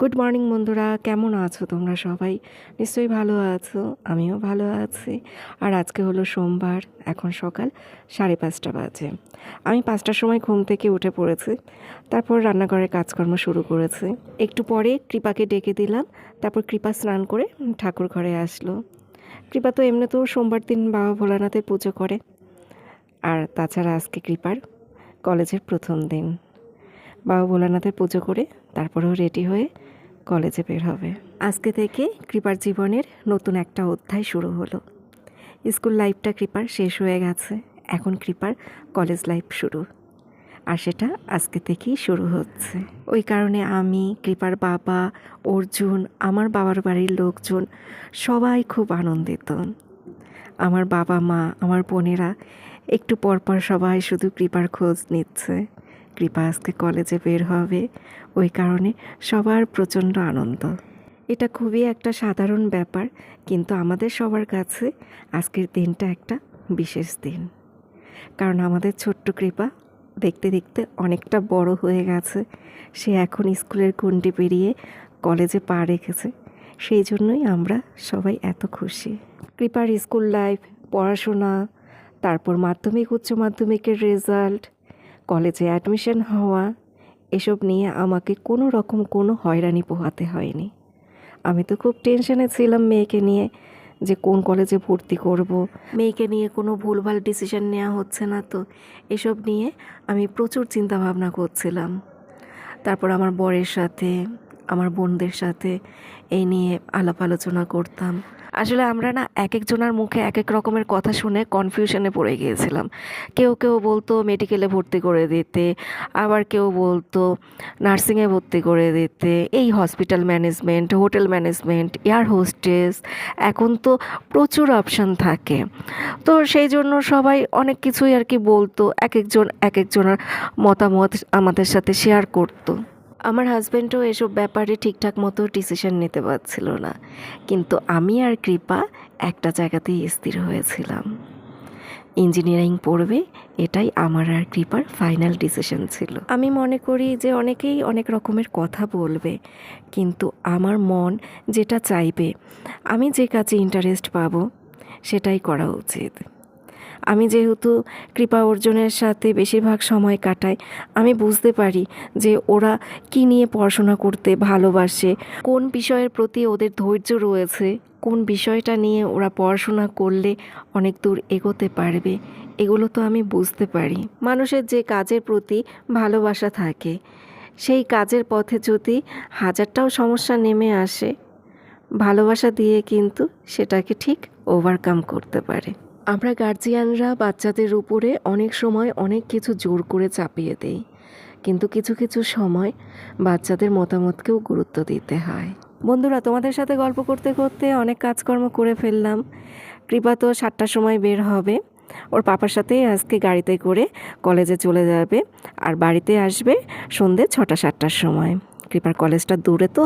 Good morning বন্ধুরা। কেমন আছো তোমরা সবাই? নিশ্চয়ই ভালো আছো, আমিও ভালো আছি। আর আজকে হলো সোমবার, এখন সকাল সাড়ে পাঁচটা বাজে। আমি পাঁচটার সময় ঘুম থেকে উঠে পড়েছি, তারপর রান্নাঘরের কাজকর্ম শুরু করেছি। একটু পরে কৃপাকে ডেকে দিলাম, তারপর কৃপা স্নান করে ঠাকুর ঘরে আসলো। কৃপা তো এমনিতেও সোমবার দিন বাবা ভোলানাথের পুজো করে। আর তাছাড়া আজকে কৃপার কলেজের প্রথম দিন। বাবা ভোলানাথের পুজো করে তারপরেও রেডি হয়ে কলেজে বের হবে। আজকে থেকে কৃপার জীবনের নতুন একটা অধ্যায় শুরু হলো। স্কুল লাইফটা কৃপার শেষ হয়ে গেছে। এখন কৃপার কলেজ লাইফ শুরু। আর সেটা আজকে থেকেই শুরু হচ্ছে। ওই কারণে আমি, কৃপার বাবা, অর্জুন, আমার বাবার বাড়ির লোকজন সবাই খুব আনন্দিত। আমার বাবা মা, আমার বোনেরা একটু পরপর সবাই শুধু কৃপার খোঁজ নিচ্ছে। কৃপা আজকে কলেজে বের হবে। ওই কারণে সবার প্রচণ্ড আনন্দ। এটা খুবই একটা সাধারণ ব্যাপার, কিন্তু আমাদের সবার কাছে আজকের দিনটা একটা বিশেষ দিন। কারণ আমাদের ছোট্ট কৃপা দেখতে দেখতে অনেকটা বড় হয়ে গেছে। সে এখন স্কুলের কুণ্ডি পেরিয়ে কলেজে পা রেখেছে। সেই জন্যই আমরা সবাই এত খুশি। কৃপার স্কুল লাইফ, পড়াশোনা, তারপর মাধ্যমিক, উচ্চ মাধ্যমিকের রেজাল্ট কলেজে অ্যাডমিশন হওয়া, এসব নিয়ে আমাকে কোনো রকম কোনো হয়রানি পোহাতে হয়নি। আমি তো খুব টেনশনে ছিলাম মেয়েকে নিয়ে যে কোন কলেজে ভর্তি করব। মেয়েকে নিয়ে কোনো ভুলভাল ডিসিশন নেওয়া হচ্ছে না তো। এসব নিয়ে আমি প্রচুর চিন্তা ভাবনা করছিলাম। তারপর আমার বরের সাথে আমার বোনদের সাথে এই নিয়ে আলাপ আলোচনা করতাম। আসলে আমরা না এক একজনের মুখে এক এক রকমের কথা শুনে কনফিউশনে পড়ে গিয়েছিলাম। কেউ কেউ বলতো মেডিকেলে ভর্তি করে দিতে, আবার কেউ বলতো নার্সিংয়ে ভর্তি করে দিতে, এই hospital management hotel management air hostess এখন তো প্রচুর অপশান থাকে। তো সেই জন্য সবাই অনেক কিছুই আর কি বলতো এক একজন এক একজনের মতামত আমাদের সাথে শেয়ার করতো। আমার হাজব্যান্ডও এসব ব্যাপারে ঠিকঠাক মতো ডিসিশন নিতে পারছিল না। কিন্তু আমি আর কৃপা একটা জায়গাতেই স্থির হয়েছিলাম। ইঞ্জিনিয়ারিং পড়বে, এটাই আমার আর কৃপার ফাইনাল ডিসিশন ছিল। আমি মনে করি যে অনেকেই অনেক রকমের কথা বলবে, কিন্তু আমার মন যেটা চাইবে, আমি যে কাজে ইন্টারেস্ট পাবো, সেটাই করা উচিত। আমি যেহেতু কৃপা অর্জনের সাথে বেশিরভাগ সময় কাটাই, আমি বুঝতে পারি যে ওরা কি নিয়ে পড়াশোনা করতে ভালোবাসে, কোন বিষয়ের প্রতি ওদের ধৈর্য রয়েছে, কোন বিষয়টা নিয়ে ওরা পড়াশোনা করলে অনেক দূর এগোতে পারবে, এগুলো তো আমি বুঝতে পারি। মানুষের যে কাজের প্রতি ভালোবাসা থাকে, সেই কাজের পথে যদি হাজারটাও সমস্যা নেমে আসে, ভালোবাসা দিয়ে কিন্তু সেটাকে ঠিক ওভারকাম করতে পারে। আমরা গার্জিয়ানরা বাচ্চাদের উপরে অনেক সময় অনেক কিছু জোর করে চাপিয়ে দেই। কিন্তু কিছু কিছু সময় বাচ্চাদের মতামতকেও গুরুত্ব দিতে হয়। বন্ধুরা, তোমাদের সাথে গল্প করতে করতে অনেক কাজকর্ম করে ফেললাম। কৃপা তো সাতটার সময় বের হবে। ওর পাপার সাথেই আজকে গাড়িতে করে কলেজে চলে যাবে। আর বাড়িতে আসবে সন্ধে ছটা, সাতটার সময়। কৃপার কলেজটা দূরে তো,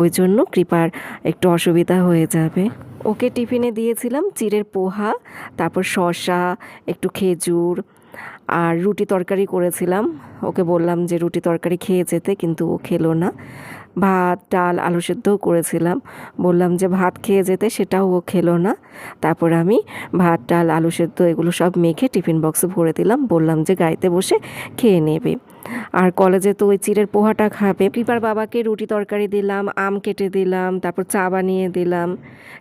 ওই জন্য কৃপার একটু অসুবিধা হয়ে যাবে। ওকে টিফিনে দিয়েছিলাম চিরের পোহা, তারপর শশা একটু খেজুর আর রুটি তরকারি করেছিলাম। ওকে বললাম যে রুটি তরকারি খেয়ে যেতে, কিন্তু ও খেলো না। ভাত, ডাল, আলু সেদ্ধও করেছিলাম। বললাম যে ভাত খেয়ে যেতে সেটাও ও খেলো না। তারপর আমি ভাত, ডাল, আলু সেদ্ধ এগুলো সব মেখে টিফিন বক্সে ভরে দিলাম। বললাম যে গাড়িতে বসে খেয়ে নেবে। আর কলেজে তো ওই চিড়ের পোহাটা খাবে। কৃপার বাবাকে রুটি তরকারি দিলাম, আম কেটে দিলাম, তারপর চা বানিয়ে দিলাম।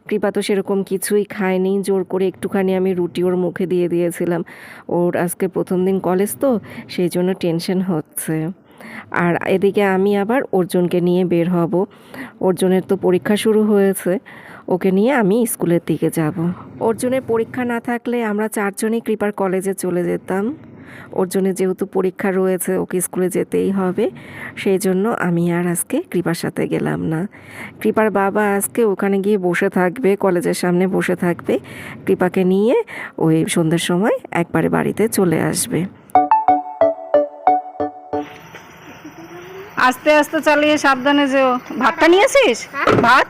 কৃপা তো সেরকম কিছুই খায়নি। জোর করে একটুখানি আমি রুটি ওর মুখে দিয়ে দিয়েছিলাম। ওর আজকে প্রথম দিন কলেজ তো, সেই জন্য টেনশন হচ্ছে। আর এদিকে আমি আবার অর্জুনকে নিয়ে বের হব। অর্জুনের তো পরীক্ষা শুরু হয়েছে। ওকে নিয়ে আমি স্কুলের দিকে যাব। অর্জুনের পরীক্ষা না থাকলে আমরা চারজনই কৃপার কলেজে চলে যেতাম। অর্জুনের যেহেতু পরীক্ষা রয়েছে, ওকে স্কুলে যেতেই হবে। সেই জন্য আমি আর আজকে কৃপার সাথে গেলাম না। কৃপার বাবা আজকে ওখানে গিয়ে বসে থাকবে, কলেজের সামনে বসে থাকবে। কৃপাকে নিয়ে ওই সন্ধ্যের সময় একবারে বাড়িতে চলে আসবে। আস্তে আস্তে চালিয়ে সাবধানে যেও। ভাতটা নিয়েছিস ভাত?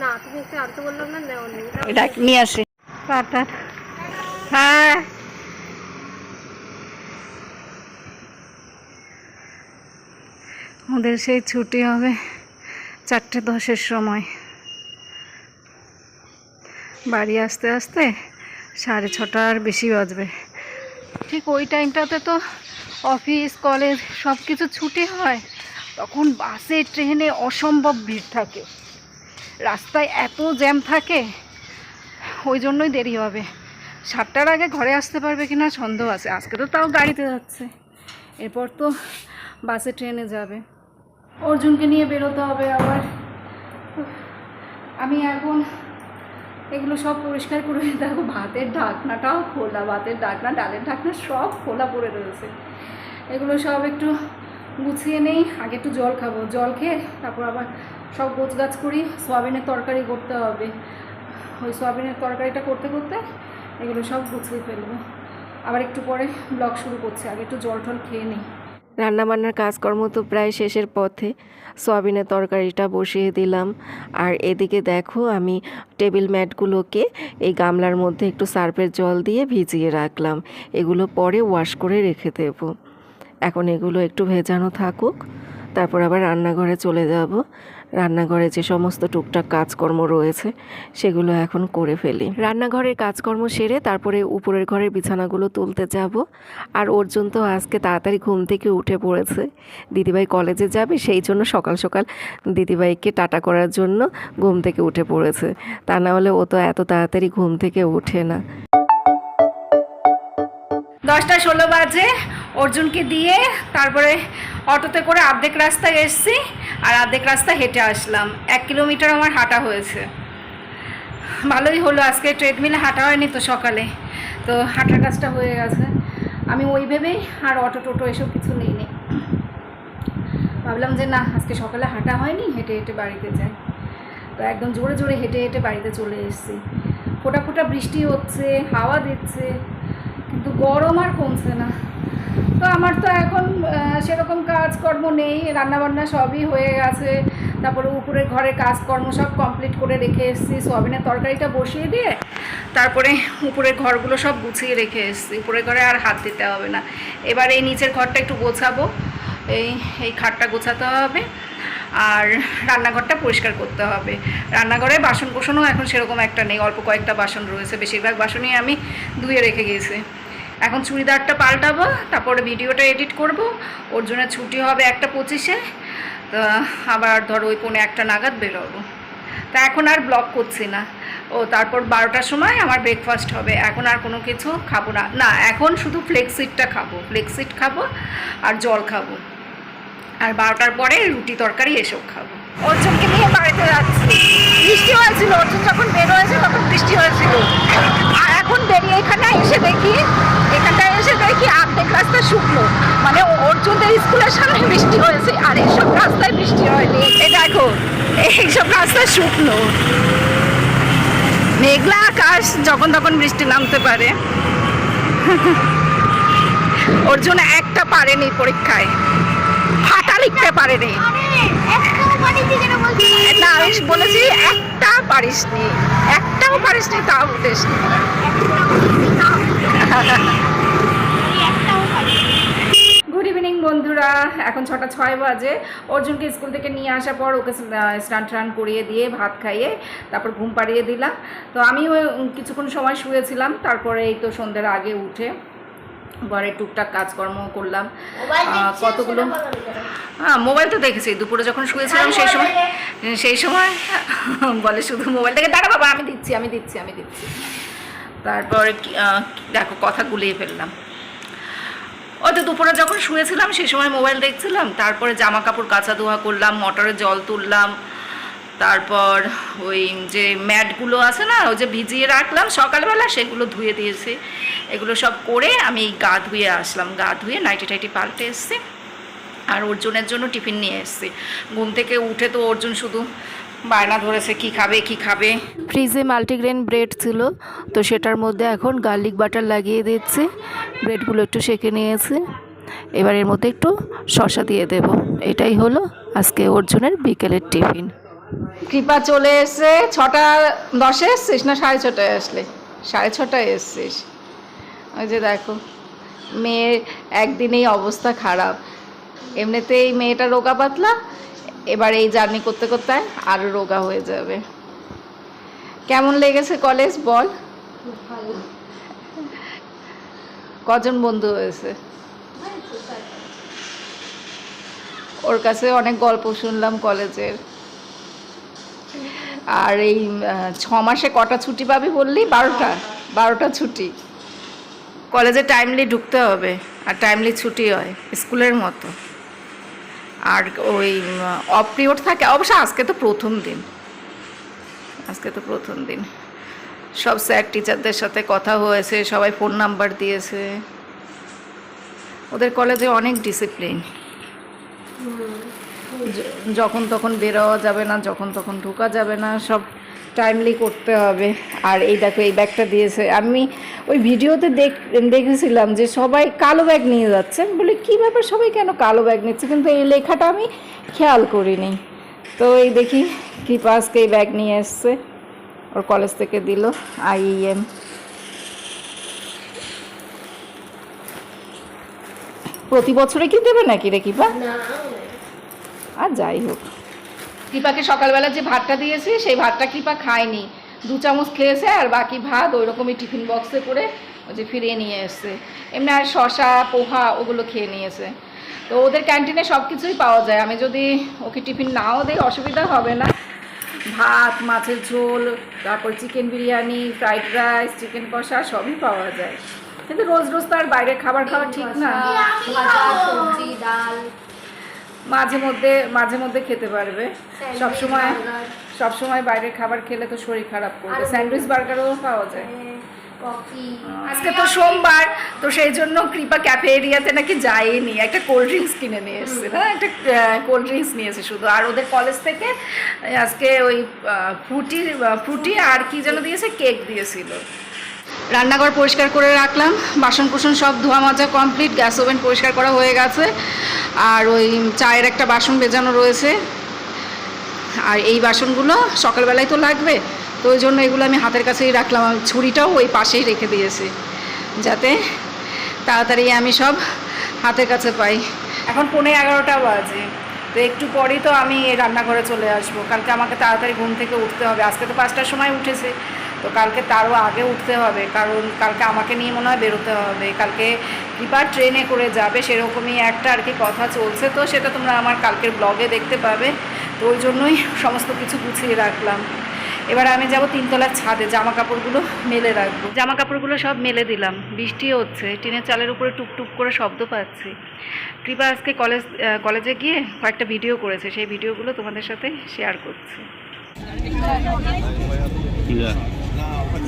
না তুমি একটু আনতে বললাম না নেও এটা নিয়ে আসি। টাটা হ্যাঁ। ওদের সেই ছুটি হবে চারটে দশের সময়। বাড়ি আসতে আসতে সাড়ে ছটার বেশি বাজবে। ঠিক ওই টাইমটাতে তো অফিস কলেজ সব কিছু ছুটি হয়। তখন বাসে, ট্রেনে অসম্ভব ভিড় থাকে। রাস্তায় এত জ্যাম থাকে, ওই জন্যই দেরি হবে। সাতটার আগে ঘরে আসতে পারবে কিনা সন্দেহ আছে। আজকে তো তাও গাড়িতে যাচ্ছে। এরপর তো বাসে, ট্রেনে যাবে। অর্জুনকে নিয়ে বেরোতে হবে আবার। আমি এখন এগুলো সব পরিষ্কার করে দেখো, ভাতের ঢাকনাটাও খোলা, ভাতের ঢাকনা, ডালের ঢাকনা সব খোলা পড়ে রয়েছে। এগুলো সব একটু গুছিয়ে নেই, আগে একটু জল খাব। জল খেয়ে তারপর আবার সব গোছ গাছ করি, সোয়াবিনের তরকারি করতে হবে। ওই সোয়াবিনের তরকারিটা করতে করতে এগুলো সব গুছিয়ে ফেলব। আবার একটু পরে ব্লগ শুরু করছি, আগে একটু জল টল খেয়ে নিই। রান্নাবান্নার কাজকর্ম তো প্রায় শেষের পথে। সয়াবিনের তরকারিটা বসিয়ে দিলাম। আর এদিকে দেখো, আমি টেবিল ম্যাটগুলোকে এই গামলার মধ্যে একটু সার্ফের জল দিয়ে ভিজিয়ে রাখলাম। এগুলো পরে ওয়াশ করে রেখে দেব। এখন এগুলো একটু ভেজানো থাকুক। তারপর আবার রান্নাঘরে চলে যাব। রান্নাঘরে যে সমস্ত টুকটাক কাজকর্ম রয়েছে, সেগুলো এখন করে ফেলি। রান্নাঘরের কাজকর্ম সেরে তারপরে উপরের ঘরের বিছানাগুলো তুলতে যাব। আর অর্জুন তো আজকে তাড়াতাড়ি ঘুম থেকে উঠে পড়েছে। দিদিভাই কলেজে যাবে, সেই জন্য সকাল সকাল দিদিভাইকে টাটা করার জন্য ঘুম থেকে উঠে পড়েছে। তা না হলে ও তো এত তাড়াতাড়ি ঘুম থেকে ওঠে না। দশটা ষোলো বাজে। অর্জুনকে দিয়ে তারপরে অটোতে করে অর্ধেক রাস্তায় এসছি আর অর্ধেক রাস্তা হেঁটে আসলাম। এক কিলোমিটার আমার হাঁটা হয়েছে। ভালোই হলো, আজকে ট্রেডমিলে হাঁটা হয়নি তো সকালে। তো হাঁটার কাজটা হয়ে গেছে। আমি ওই ভেবেই আর অটো টোটো এসব কিছু নিইনি। ভাবলাম যে না, আজকে সকালে হাঁটা হয়নি, হেঁটে হেঁটে বাড়িতে যাই। তো একদম জোরে জোরে হেঁটে হেঁটে বাড়িতে চলে এসেছি। ফোটা ফোটা বৃষ্টি হচ্ছে, হাওয়া দিচ্ছে। কিন্তু গরম আর কমছে না। তো আমার তো এখন সেরকম কাজকর্ম নেই, রান্নাবান্না সবই হয়ে গেছে। তারপরে উপরে ঘরের কাজকর্ম সব কমপ্লিট করে রেখে এসেছি, সোয়াবিনের তরকারিটা বসিয়ে দিয়ে, তারপরে উপরের ঘরগুলো সব গুছিয়ে রেখে এসেছি। উপরের ঘরে আর হাত দিতে হবে না। এবার এই নিচের ঘরটা একটু গোছাবো। এই এই খাটটা গোছাতে হবে আর রান্নাঘরটা পরিষ্কার করতে হবে। রান্নাঘরে বাসন কোসনও এখন সেরকম একটা নেই, অল্প কয়েকটা বাসন রয়েছে। বেশিরভাগ বাসনই আমি ধুয়ে রেখে গিয়েছি। এখন চুড়িদারটা পাল্টাবো, তারপরে ভিডিওটা এডিট করব। ওর জন্য ছুটি হবে একটা পঁচিশে আবার ধরো ওই পৌনে একটা নাগাদ বেরোবো। তা এখন আর ব্লগ করছি না। ও, তারপর বারোটার সময় আমার ব্রেকফাস্ট হবে। এখন আর কোনো কিছু খাব না। না, এখন শুধু ফ্লেক্সিটটা খাব। ফ্লেক্সিট খাব আর জল খাব। আর বারোটার পরে রুটি তরকারি এসব খাব। অর্জুনকে নিয়ে বাড়িতে যাচ্ছি। বৃষ্টি হয়েছিল। অর্জুন যখন বের হয়েছে, তখন বৃষ্টি হয়েছিল। এখন বেরিয়ে এখানে এসে দেখি এখানটায় এসে দেখি অর্ধেক রাস্তা শুকনো। মানে অর্জুনদের স্কুলের সামনে বৃষ্টি হয়েছে আর এইসব রাস্তায় বৃষ্টি হয়নি। এই দেখো এইসব রাস্তায় শুকনো। মেঘলা আকাশ যখন তখন বৃষ্টি নামতে পারে। অর্জুন একটা পারেনি পরীক্ষায়। ফাটা লিখতে পারেনি। না আমি বলেছি একটা পারিসনি। একটাও পারিসনি তাও উঠেস গুড ইভিনিং বন্ধুরা। এখন ছটা ছয় বাজে। অর্জুনকে স্কুল থেকে নিয়ে আসার পর ওকে স্নান টান করিয়ে দিয়ে ভাত খাইয়ে তারপর ঘুম পাড়িয়ে দিলাম। তো আমিও কিছুক্ষণ সময় শুয়েছিলাম। তারপরে এই তো সন্ধ্যার আগে উঠে ঘরে টুকটাক কাজকর্ম করলাম। কতগুলো? হ্যাঁ মোবাইল তো দেখেছি। দুপুরে যখন শুয়েছিলাম সেই সময় সেই সময় বলে শুধু মোবাইল থেকে দাঁড়া বাবা আমি দিচ্ছি আমি দিচ্ছি আমি দিচ্ছি। তারপর দেখো কথা গুলিয়ে ফেললাম। ওই তো দুপুরে যখন শুয়েছিলাম সেই সময় মোবাইল দেখছিলাম। তারপরে জামা কাপড় কাচা ধোয়া করলাম মোটরে জল তুললাম। তারপর ওই যে ম্যাটগুলো আছে না ওই যে ভিজিয়ে রাখলাম সকালবেলা সেগুলো ধুয়ে দিয়েছি। এগুলো সব করে আমি গা ধুয়ে আসলাম। গা ধুয়ে নাইটি টাইটি পাল্টে এসেছি। আর অর্জুনের জন্য টিফিন নিয়ে এসেছি। ঘুম থেকে উঠে তো অর্জুন শুধু বায়না ধরেছে কি খাবে কি খাবে। ফ্রিজে মাল্টিগ্রেন ব্রেড ছিল তো সেটার মধ্যে এখন গার্লিক বাটার লাগিয়ে দিচ্ছি। ব্রেডগুলো একটু সেঁকে নিয়েছি। এবার এর মধ্যে একটু শশা দিয়ে দেব। এটাই হলো আজকে অর্জুনের বিকেলের টিফিন। কৃপা চলে এসছে। ছটা দশে এসছিস না সাড়ে ছটায় আসলে? সাড়ে ছটায় এসছিস। ওই যে দেখো, মেয়ের একদিনেই অবস্থা খারাপ। এমনিতেই মেয়েটা রোগা পাতলা, এবার এই জার্নি করতে করতে আরও রোগা হয়ে যাবে। কেমন লেগেছে কলেজ বল? কজন বন্ধু হয়েছে? ওর কাছে অনেক গল্প শুনলাম কলেজের। আর এই ছ মাসে কটা ছুটি পাবি বললি? বারোটা বারোটা ছুটি। কলেজে টাইমলি ঢুকতে হবে আর টাইমলি ছুটি হয়, স্কুলের মতো। আর ওই অফ পিরিয়ড থাকে, অবশ্য আজকে তো প্রথম দিন। আজকে তো প্রথম দিন। সব স্যার টিচারদের সাথে কথা হয়েছে, সবাই ফোন নাম্বার দিয়েছে। ওদের কলেজে অনেক ডিসিপ্লিন যখন তখন বেরোয়া যাবে না, যখন তখন ঢোকা যাবে না, সব টাইমলি করতে হবে। আর এই দেখো এই ব্যাগটা দিয়েছে। আমি ওই ভিডিওতে দেখ দেখেছিলাম যে সবাই কালো ব্যাগ নিয়ে যাচ্ছে। বলি কী ব্যাপার? সবাই কেন কালো ব্যাগ নিচ্ছে? কিন্তু এই লেখাটা আমি খেয়াল করিনি। তো এই দেখি কৃপা আজকে এই ব্যাগ নিয়ে এসছে। ওর কলেজ থেকে দিল আইএম প্রতি বছরে কি দেবে নাকি রে কৃপা? আর যাই হোক। কৃপাকে সকালবেলা যে ভাতটা দিয়েছি সেই ভাতটা কৃপা খায়নি। দু চামচ খেয়েছে আর বাকি ভাত ওই রকমই টিফিন বক্সে করে ওই যে ফিরিয়ে নিয়ে এসছে। এমনি আর শশা পোহা ওগুলো খেয়ে নিয়েছে। তো ওদের ক্যান্টিনে সব কিছুই পাওয়া যায়। আমি যদি ওকে টিফিন নাও দিই অসুবিধা হবে না। ভাত মাছের ঝোল তারপর chicken biryani fried rice chicken কষা সবই পাওয়া যায়। কিন্তু রোজ রোজ তো আর বাইরের খাবার খাওয়া ঠিক না। সবজি ডাল। মাঝে মধ্যে মাঝে মধ্যে খেতে পারবে। Sandwich, সব সময় সব সময় বাইরের খাবার খেলে তো শরীর খারাপ করবে। স্যান্ডউইচ বার্গারও পাওয়া যায়। আজকে তো সোমবার তো সেই জন্য কৃপা ক্যাফে এরিয়াতে নাকি যায়নি একটা কোল্ড ড্রিঙ্কস কিনে নিয়ে এসছে না? একটা কোল্ড ড্রিঙ্কস নিয়ে নিয়েছে শুধু। আর ওদের কলেজ থেকে আজকে ওই ফ্রুটি ফ্রুটি আর কি যেন দিয়েছে কেক দিয়েছিল। রান্নাঘর পরিষ্কার করে রাখলাম। বাসন কুসন সব ধোয়া মাজা কমপ্লিট, গ্যাস ওভেন পরিষ্কার করা হয়ে গেছে। আর ওই চায়ের একটা বাসন বেজানো রয়েছে। আর এই বাসনগুলো সকালবেলায় তো লাগবে, তো ওই জন্য এগুলো আমি হাতের কাছেই রাখলাম। ছুরিটাও ওই পাশেই রেখে দিয়েছি, যাতে তাড়াতাড়ি আমি সব হাতের কাছে পাই। এখন পনেরো এগারোটা বাজে, তো একটু পরেই তো আমি রান্নাঘরে চলে আসব। কালকে আমাকে তাড়াতাড়ি ঘুম থেকে উঠতে হবে। আজকে তো পাঁচটার সময় উঠেছে। তো কালকে তারও আগে উঠতে হবে, কারণ কালকে আমাকে নিয়ে মনে হয় বেরোতে হবে। কালকে কৃপা ট্রেনে করে যাবে সেরকমই একটা আর কি কথা চলছে, তো সেটা তোমরা আমার কালকের ব্লগে দেখতে পাবে। তো ওই জন্যই সমস্ত কিছু গুছিয়ে রাখলাম। এবার আমি যাব তিনতলার ছাদে জামা কাপড়গুলো মেলে রাখব। জামা কাপড়গুলো সব মেলে দিলাম, বৃষ্টি হচ্ছে, টিনের চালের উপরে টুকটুক করে শব্দ পাচ্ছি। কৃপা আজকে কলেজ কলেজে গিয়ে কয়েকটা ভিডিও করেছে, সেই ভিডিওগুলো তোমাদের সাথে শেয়ার করছি। এই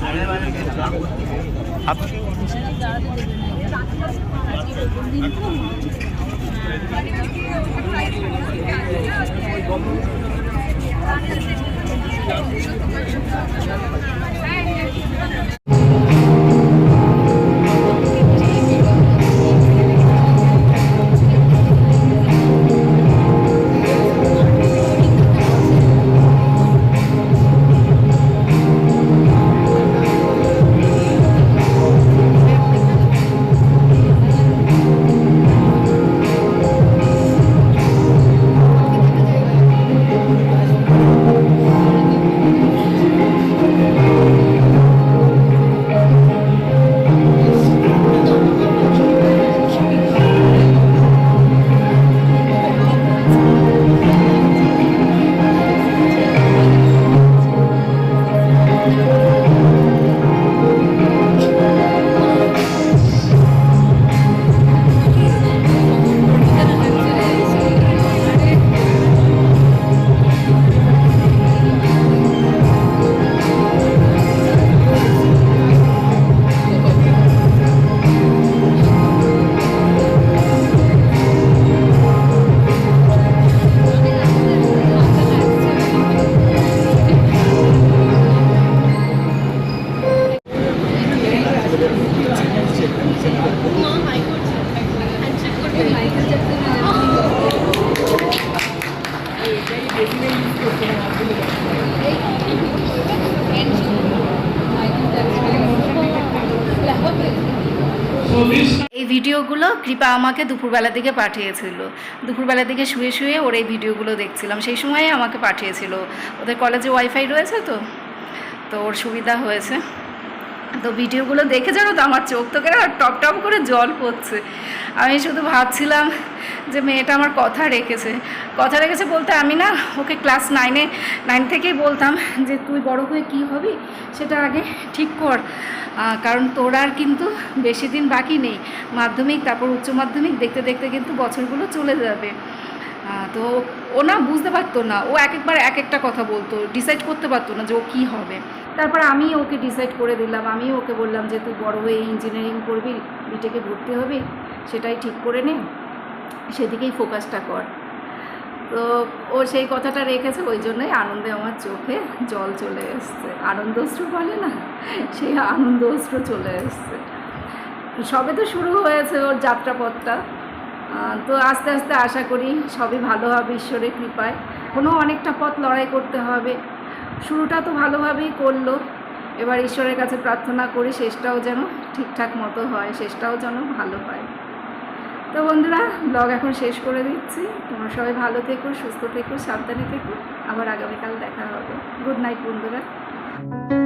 ভিডিওগুলো কৃপা আমাকে দুপুরবেলা দিকে পাঠিয়েছিল। দুপুরবেলা দিকে শুয়ে শুয়ে ওর এই ভিডিওগুলো দেখছিলাম। সেই সময়ে আমাকে পাঠিয়েছিল। ওদের কলেজে ওয়াইফাই রয়েছে তো? তো ওর সুবিধা হয়েছে। তো ভিডিওগুলো দেখে জানো তো আমার চোখ তো কেন টপ টপ করে জল পড়ছে। আমি শুধু ভাবছিলাম যে মেয়েটা আমার কথা রেখেছে। কথা রেখেছে বলতে আমি না ওকে ক্লাস নাইনে, নাইন থেকেই বলতাম যে তুই বড় হয়ে কি হবি সেটা আগে ঠিক কর। কারণ তোর আর কিন্তু বেশি দিন বাকি নেই। মাধ্যমিক, তারপর উচ্চ মাধ্যমিক দেখতে দেখতে কিন্তু বছরগুলো চলে যাবে। তো ও না বুঝতে পারতো না। ও এক একবার এক একটা কথা বলতো ডিসাইড করতে পারতো না যে ও কী হবে। তারপর আমি ওকে ডিসাইড করে দিলাম। আমি ওকে বললাম যে, তুই বড় হয়ে ইঞ্জিনিয়ারিং করবি বিটেকে ভর্তি হবি, সেটাই ঠিক করে নে, সেদিকেই ফোকাসটা কর। তো ও সেই কথাটা রেখেছে, ওই জন্যই আনন্দে আমার চোখে জল চলে এসছে। আনন্দ অশ্রু বলে না, সেই আনন্দ অশ্রু চলে এসছে। সবে তো শুরু হয়েছে ওর যাত্রাপথটা। তো আস্তে আস্তে আশা করি সবই ভালো হবে, ঈশ্বরের কৃপায়। কোনো অনেকটা পথ লড়াই করতে হবে। শুরুটা তো ভালোভাবেই করল। এবার ঈশ্বরের কাছে প্রার্থনা করি শেষটাও যেন ঠিকঠাক মতো হয়, শেষটাও যেন ভালো হয়। তো বন্ধুরা ব্লগ এখন শেষ করে দিচ্ছি। তোমরা সবাই ভালো থেকো, সুস্থ থেকো, সাবধানে থেকো। আবার আগামীকাল দেখা হবে। গুড নাইট বন্ধুরা।